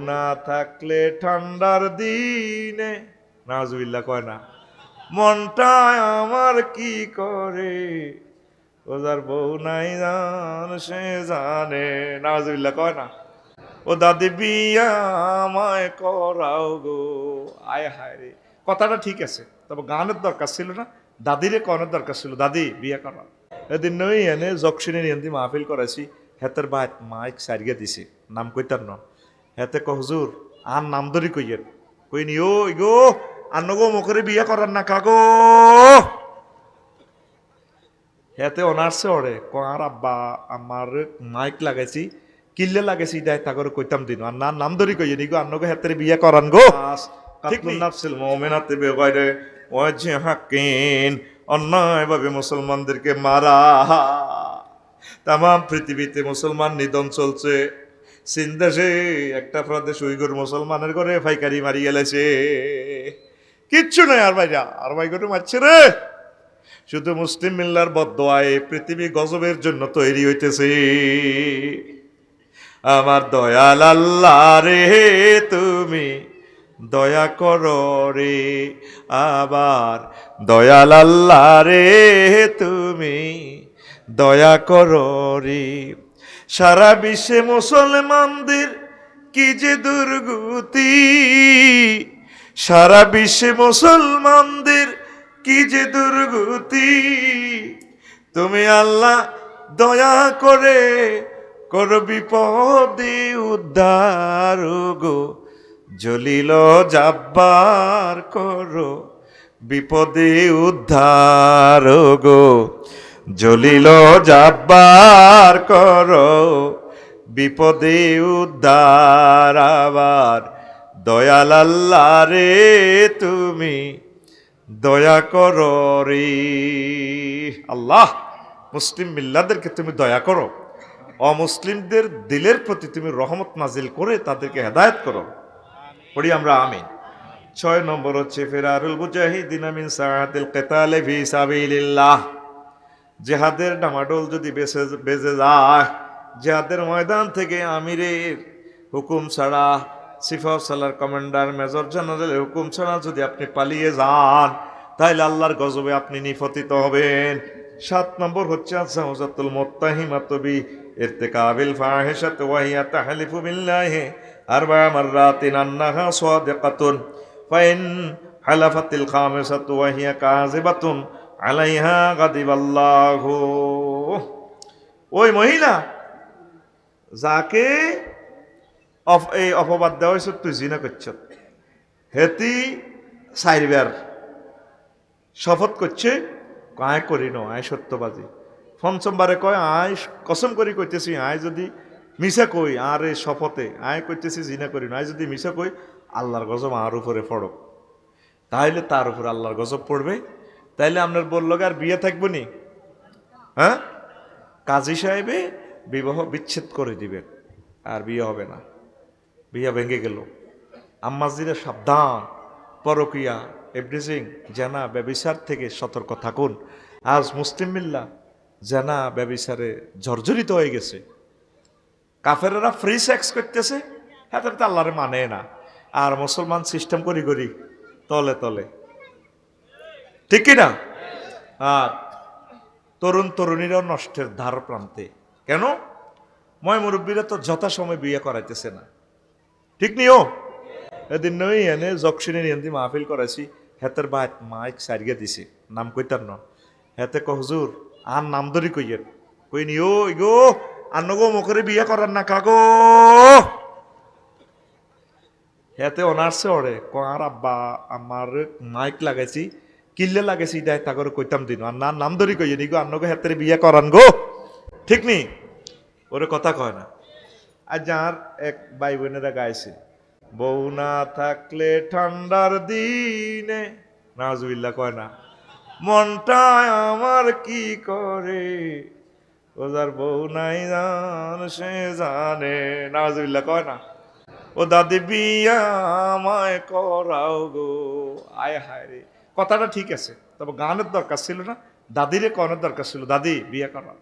না থাকলে ঠান্ডার দিনে। নাজুবিল্লা কয় না। মনটা আমার কি করে? ওজার বউ নাই জান, সে জানে। নাজুবিল্লা কয় না। ও দাদি বিয়া আমায় করাও গো। আয় হায় রে। কথাটা ঠিক আছে, তবে গানের দরকার ছিল না। দাদিরে কনের দরকার ছিল। দাদি, বিয়া করা এদিন নই এনে জকশিনী নিয়ন্তি মাহফিল করাইছি। হেতের বাইত মাইক সারিয়ে দিছে। নাম কইতার ন হেতে ক হুজুর আর নাম ধরি কইয়ের কই নি ও গো আন্নগো মুখরে বিয়া করার না কাগো। হেতে অনার্সে ওরে ক আর আব্বা আমার মাইক লাগাইছি কিল্লে লাগাইছি দেয় তা করে কইতাম দিন। আর না নাম ধরি কইয়ে নিগো আন্নগো হেতের বিয়া করান গো। ঠিক নাফসিল মুমিনাতে বেগাইরে ওয়াজে হাকিন অন্যায়ভাবে মুসলমানদেরকে মারা তাম পৃথিবীতে মুসলমান নিধন চলছে। চীন দেশে একটা প্রদেশ উইগুর মুসলমানের ঘরে ফাইকারি মারি গেলেছে। কিচ্ছু নাই আর ভাইরা, আর ভাই করে মারছে রে। শুধু মুসলিম মিল্লার বদোয়ায় পৃথিবী গজবের জন্য তৈরি হইতেছে। আমার দয়াল আল্লাহ রে, তুমি দয়া করো রে। আবার দয়াল আল্লাহ রে, তুমি দয়া করো রে। সারা বিশ্বে মুসলমানদের কি যে দুর্গতি। সারা বিশ্বে মুসলমানদের কি যে দুর্গতি। তুমি আল্লাহ দয়া করে কর বিপদে উদ্ধার গো। জলিল জাব্বার করো বিপদে উদ্ধার গো। জলিল জাব্বার করো, বিপদে উদ্ধার আবার। দয়াল আল্লাহ রে, তুমি দয়া করো রে। আল্লাহ, মুসলিম মিল্লাদেরকে তুমি দয়া করো। অমুসলিমদের দিলের প্রতি তুমি রহমত নাজিল করে তাদেরকে হেদায়ত করো। পড়ি আমরা আমিন। ছয় নম্বর হচ্ছে, ফেরারুল মুজাহিদিন আমিন সাহাতিল কেতালে ফি সাবিলিল্লাহ। জেহাদের ডামাডোল যদি বেঁচে বেজে যায়, জেহাদের ময়দান থেকে আমিরের হুকুম ছাড়া সিফা সালার কমান্ডার মেজর জেনারেলের হুকুম ছাড়া যদি আপনি পালিয়ে যান তাহলে আল্লাহর গজবে আপনি নিপতিত হবেন। সাত নম্বর হচ্ছে আসাহুজাতুল মোত্তাহিমাতবি ইরতিকাবিল ফাহিশাত ওয়াহিয়া তাহলিফু বিল্লাহি আরবা মাররাতিন আন্নাহা সাদিকাতুন, ফাইন হালাফাতিল খামিসাতু ওয়াহিয়া কাযিবাতুন আলাইহা গাদিবাল্লাহু। ওই মহিলা, যাকে এই অপবাদ দেওয়া হয়েছে, তুই জিনা করছ। হেতি সাইরবার শপথ করছে, আয় করি ন আয় সত্যবাদী। পঞ্চমবারে কয়, আয় কসম করি কইতেছি, আয় যদি মিশা কই, আর এই শপথে, আয় কইতেছি, জিনা করি না আয় যদি মিশা কই, আল্লাহর গজব আর উপরে পড়ক। তাহলে তার উপর আল্লাহর গজব পড়বে তাইলে আপনার বলল আর বিয়ে থাকব নি? হ্যাঁ? কাজী সাহেবে বিবাহ বিচ্ছেদ করে দিবেন, আর বিয়ে হবে না। বিয়ে ভেঙে গেল। আম্মাজিরা সাবধান। পরকিয়া এভরিথিং জানা ব্যবিচার থেকে সতর্ক থাকুন। আজ মুসলিম মিল্লা জানা ব্যবিচারে জর্জরিত হয়ে গেছে। কাফেরেরা ফ্রি সেক্স করতেছে হ্যাঁ তো আল্লাহরে মানে না। আর মুসলমান সিস্টেম করি করি, তলে তলে। ঠিক কিনা? আর তরুণ তরুণীরাও নষ্টের ধার প্রান্তে। কেন? ময় মুরব্বীরা তো যথাসময় বিয়ে করাইতেছে না। ঠিক নিও? এদিন নই, এনে জকশিনী নিয়ন্তি মাহফিল করাইছি। হেতের বাইত মাইক সারিয়ে দিছে। নাম কইতার ন। হেতে ক হুজুর, আর নাম ধরি কইয়ের কই নি ও গো আন্নগো মুখরে বিয়ে করার না কাগো? হেতে অনার্সে ওরে ক আর আব্বা, আমার মাইক লাগাইছি কিল্লে লাগে দেয় তা করে কইতাম দিন। আর না নাম ধরি কইয়ে নি গো আন্নগো হেতের বিয়ে করান গো। ঠিক নি? ওরে কথা কয় না। আর যার এক ভাই বোনেরা গাইছে। বউ না থাকলে ঠান্ডার দিনে, নাজুবিল্লা কয় না। মনটা আমার কি করে ওজার বউ নাই জান, সে জানে, নাজুবিল্লা কয় না। ও দাদি বিয়া আমায় করাও গো। আয় হায় রে কথাটা ঠিক আছে, তবে গানের দরকার ছিল না, দাদিরে কনের দরকার ছিল, দাদি বিয়ে করা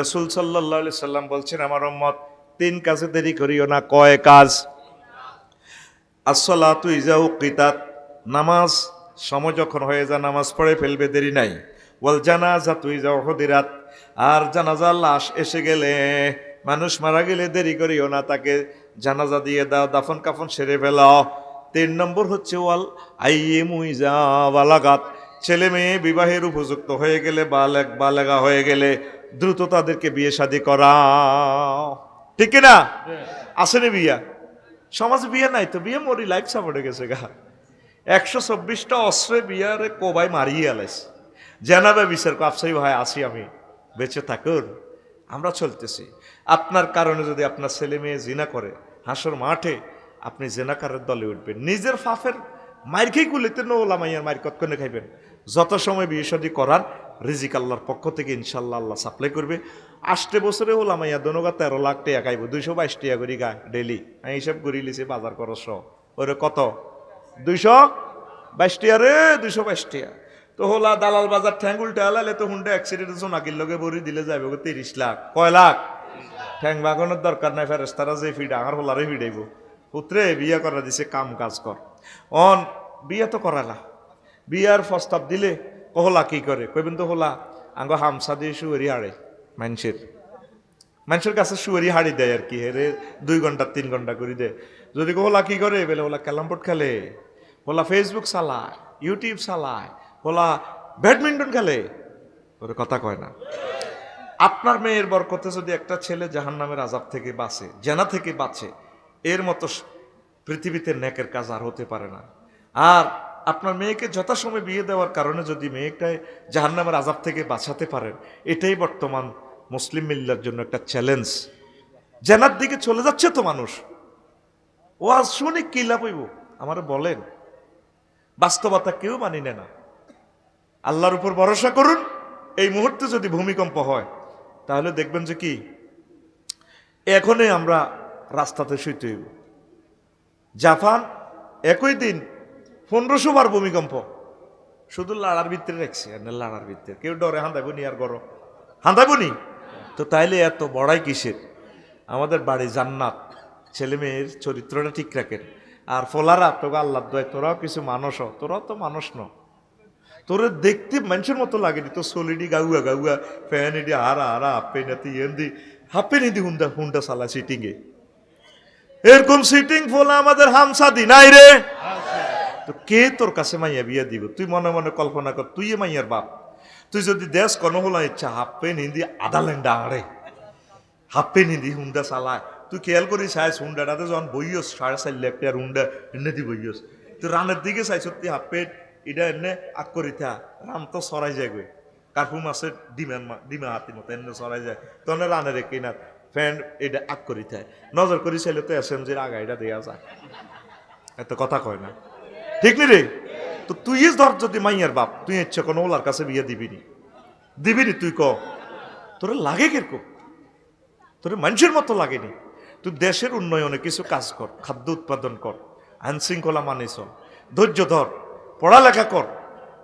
রসুল সাল্লাহ সাল্লাম বলছেন, আমার উম্মত, তিন কাজে দেরি করিও না, কয় কাজ? আসলা তুই যাও কিতাত, নামাজ, সময় যখন হয়ে যা নামাজ পড়ে ফেলবে, দেরি নাই। ওয়াল জানাজা তুই যাও হদিরাত, আর জানাজার লাশ এসে গেলে, মানুষ মারা গেলে দেরি করিও না, তাকে জানাজা দিয়ে দাও দাফন কাফন সেরে ফেলাও। তিন নম্বর হচ্ছে ওয়াল আইয়ে মুইজা বালাগাত। ছেলে মেয়ে বিবাহের উপযুক্ত হয়ে গেলে, বালেক বালেগা হয়ে গেলে দ্রুত তাদেরকে বিয়ে শাদী করা। ঠিক না আসেনি বিয়া? সমাজে বিয়ে নাই তো, বিয়ে মরি লাইফ সাপোর্টে গেছে গা। একশো চব্বিশটা অস্ত্রে বিয়ারে কোবাই মারিয়ে আলাইছে। জানাবে বিচার কাপসাই ভাই আসি আমি। বেঁচে থাকুন। আমরা চলতেছি। আপনার কারণে যদি আপনার ছেলে মেয়ে জিনা করে হাসর মাঠে আপনি জেনাকারের দলে উঠবেন। নিজের ফাফের মায়ের খেয়ে গুলিতে নোলা মাইয়ার মায়ের কতক্ষণে খাইবেন? যত সময় বিয়ে শাদী করার রিজিক আল্লাহর পক্ষ থেকে ইনশাল্লাহ আল্লাহ সাপ্লাই করবে। আষ্টে বছরে হলাম মাইয়া দনগা তেরো লাখ টাকা খাইব, দুইশো বাইশ টাকা করি গা ডেলি আমি হিসাব করি লিছি বাজার খরচ ওরে কত? দুইশো বাইশ টিয়া রে, দুইশো বাইশ টিয়া তো হোলা দালাল বাজার ঠ্যাং উল্টে আলালে তো হুন্ডে অ্যাক্সিডেন্ট জোনাকির লগে বড়ি দিলে যাবে তিরিশ লাখ। কয় লাখ? ঠ্যাং বাগানোর দরকার নাই ফেরেস তারা যে ফিড আঙার হোলারে ফিডাইব পুত্রে, বিয়ে করা দিছে কাম কাজ কর। অন, বিয়ে তো করালা। বিয়ার প্রস্তাব দিলে কহলা কি করে? কইবেন তো হোলা আঙ্গ হামসা দিয়ে শুয়ারি হাড়ে মানুষের মানুষের কাছে শুয়ারি হাড়ি দেয় আর কি, হেরে দুই ঘণ্টা, তিন ঘণ্টা করে দেয়। যদি ওলা কি করে, বলে ওলা ক্যালামবোর্ড খেলে ওলা ফেসবুক চালায় ইউটিউব চালায় ওলা ব্যাডমিন্টন খেলে, ওরে কথা কয় না। আপনার মেয়ের বরকতে যদি একটা ছেলে জাহান নামের আজাব থেকে বাঁচে, জেনা থেকে বাঁচে এর মতো পৃথিবীতে নেকের কাজ আর হতে পারে না। আর আপনার মেয়েকে যথাসময়ে বিয়ে দেওয়ার কারণে যদি মেয়েটায় জাহান্নামের আজাব থেকে বাঁচাতে পারেন, এটাই বর্তমান মুসলিম মিল্লার জন্য একটা চ্যালেঞ্জ জেনার দিকে চলে যাচ্ছে তো মানুষ। ও আজ শুনে কি লাভ হইব? আমার বলেন। বাস্তবতা কেউ মানি নেয় না। আল্লাহর উপর ভরসা করুন। এই মুহূর্তে যদি ভূমিকম্প হয়, তাহলে দেখবেন যে কি? এখনই আমরা রাস্তাতে শুইতে হইব। জাপান একই দিন পনেরোশো বার ভূমিকম্প। শুধু লাড়ার ভিতরে রাখছে লাড়ার ভিতরে। কেউ ডরে, হাঁদাইব নি আর গরম। হাঁদাইব নি? তো তাইলে এত বড়াই কিসের? আমাদের বাড়ি জান্নাত। ছেলে মেয়ের চরিত্রটা ঠিক রাখেন। আর ফলারা তোকে আল্লাহ দয় তোরাও কিছু মানুষ তোরাও তো মানুষ ন। তোরে দেখতে মানুষের মতো লাগেনি তো সলিডি গাউয়া গাউয়া, ফ্যান এডি, হারা হারা হাপ্পে নাতি এন্দি হাপ্পে নিদি হুন্ডা হুন্ডা সালা সিটিংয়ে এরকম সিটিং ফোলা আমাদের হামসাদি নাই রে। তো কে তোর কাছে মাইয়া বিয়া দিব? তুই মনে মনে কল্পনা কর তুই মাইয়ার বাপ। তুই যদি দেশ কোনো হলো, ইচ্ছা হাপ্পে নিন্দি আধা লেন্ডা আড়ে হাপ্পে নিন্দি হুন্ডা চালায়। তুই খেয়াল করি চাইছ হুন্ডাটাতে যখন বইয়স, সাড়ে চার লাখ টাকার হুন্ডা এনে দি বইয়স। তুই রানের দিকে চাইছ, তুই হাপ্পে এটা এনে আগ করি থা। রাম তো সরাই যায় গই কার্পু মাছের ডিমের ডিমে হাতি মতো এনে সরাই যায়। তখন রানের কিনার ফ্যান এটা আগ করি থায় নজর করি চাইলে তো এস এম জির আগাইটা দেওয়া যায়। এত কথা কয় না। ঠিক নি রে? তো তুই ধর যদি মাইয়ার বাপ, তুই ইচ্ছে কোনো ওলার কাছে বিয়ে দিবি নি। দিবি নি তুই ক। তোর লাগে কীরকম তোর মানুষের মতো লাগেনি তুই দেশের উন্নয়নে কিছু কাজ কর, খাদ্য উৎপাদন কর আইন শৃঙ্খলা মানি চল। ধৈর্য ধর, পড়ালেখা কর,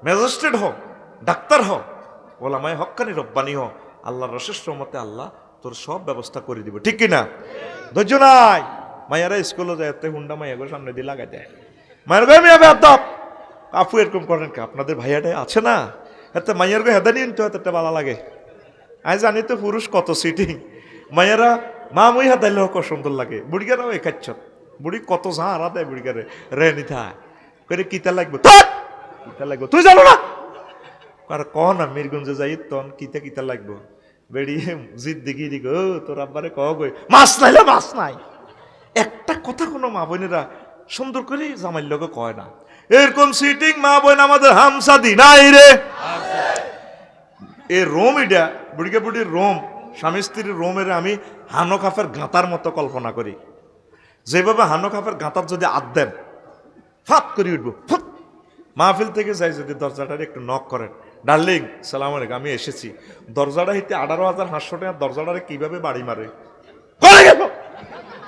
ম্যাজিস্ট্রেট হ, ডাক্তার হ। ওলামায় হক্কানি রব্বানি হ। আল্লাহর রসের মতে আল্লাহ তোর সব ব্যবস্থা করে দিব, ঠিক কিনা? ধৈর্য নাই। মায়ারা স্কুলে যায়, এতে হুন্ডা মাইয়াগো সামনে দিয়ে লাগাই দেয়। মায়ের গায়ে মেয়ে আদাব কাপু এরকম করেন কা? আপনাদের ভাইয়াটাই আছে না? এতে মাইয়ার গো হেদা নিন তো এতটা ভালো লাগে। আমি জানি তো পুরুষ কত সিটিং মায়েরা মা মই হাতাইলে কত সুন্দর লাগে। বুড়িগারাও এই খাচ্ছ বুড়ি কত ঝাড়া দেয় বুড়িগারে, রে নিথা করে কিতা লাগবে? কিতা লাগবে? তুই জানো না? আর কহ না, মিরগঞ্জে যাই, তন কিতা কিতা লাগবো? বেরিয়ে জিদ দিঘি দিগ ও, তোর আব্বারে কহ গই মাছ নাইলে মাছ নাই। একটা কথা কোনো মা বোনেরা সুন্দর করে জামাইর লোকে কয় না। এরকম সিটিং মা বোন আমাদের হামসাদি নাই রে। এই রোম এটা বুড়িকে বুড়ির রোম, স্বামী স্ত্রীর রোমের আমি হানো খাফের গাঁতার মতো কল্পনা করি। যেভাবে হানো খাফের গাঁতার যদি আদ দেন ফাত করে উঠবো ফুত মাহফিল থেকে যাই যদি দরজাটার একটু নক করেন। ডার্লিং, সালাম আলাইকুম, আমি এসেছি। দরজাটা হইতে আঠারো হাজার পাঁচশো টাকা দরজাটারে কীভাবে বাড়ি মারে? কনে গেল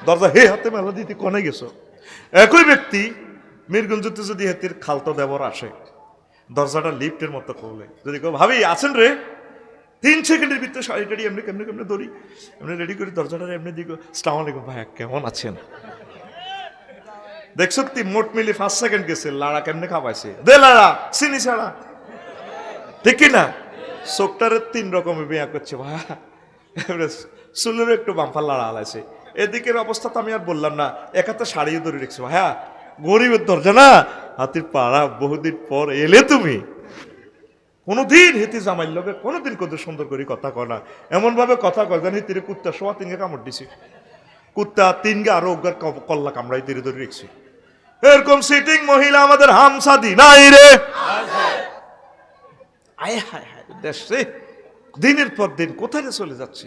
দরজা হে হাতে মেলা দিতে কনে গেছো? একই ব্যক্তি মিরগঞ্জতে যদি হাতির খালতো দেবর আসে, দরজাটা লিফটের মতো করলে যদি কেউ ভাবি, আছেন রে? তিন সেকেন্ডের ভিতরে শাড়ি টাড়ি এমনি কেমনি কেমনি ধরি, এমনি রেডি করি দরজাটা এমনি দিকে, সালাম আলাইকুম ভাই কেমন আছেন? দেখছ তুই মোট মিলি ফার্স্ট সেকেন্ড গেছে, লাড়া কেমনে খাওয়াইছে? দে লাড়া, চিনি ছাড়া। ঠিক না চোখটারে তিন রকমের বিয়া করছে ভাই এবারে চুলের একটু বাম্পার লাড়া আছে এদিকের অবস্থা তো আমি আর বললাম না একাতে শাড়িও ধরে রেখেছি হ্যাঁ গরিবের দরজা না? হাতির পাড়া, বহুদিন পর এলে তুমি। কোনোদিন হেতি জামাইল লগে কোনোদিন কত সুন্দর করে কথা কয় না। এমন ভাবে কথা কয় জানি হিতিরে কুত্তা সোয়া তিনকে কামড় দিছি। কুত্তা তিনকে আরও ক- কল্লা কামড়াই তিরে ধরে রেখছি। এরকম সিটিং মহিলা আমাদের হামসাদি নাই রে। আয় হায় হায় দেশ রে। দিনের পর দিন কোথায় চলে যাচ্ছে?